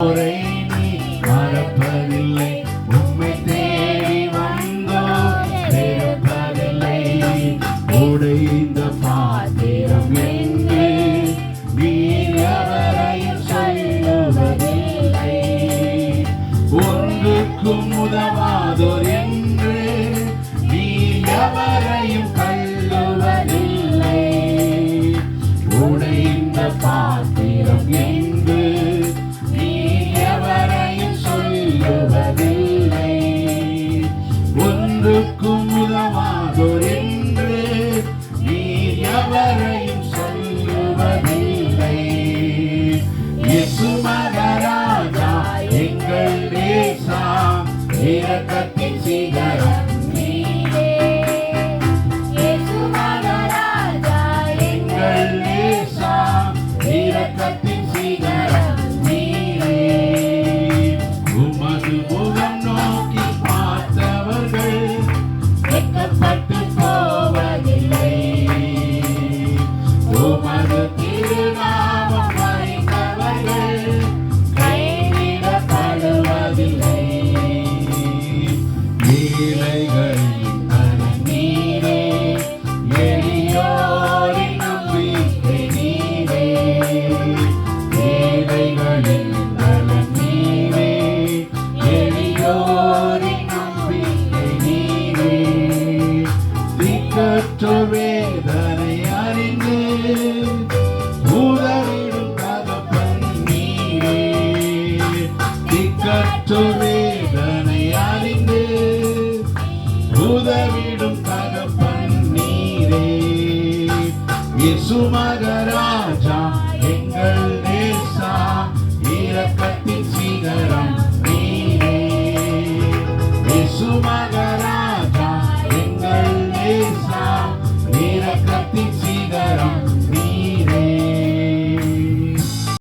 முறை மறப்பதில்லை தேடி இரக்கத்தின் சிகரம் நீரே இயேசுமகராஜா எங்கள் நேசா இரக்கத்தின் சிகரம் நீரே உமது முகம் நோக்கி பார்த்தவர்கள் வெட்கப்பட்டு போவதில்லை. உமது லீலைகள் உதவிடும் தகப்பன் நீரே. சுமகரா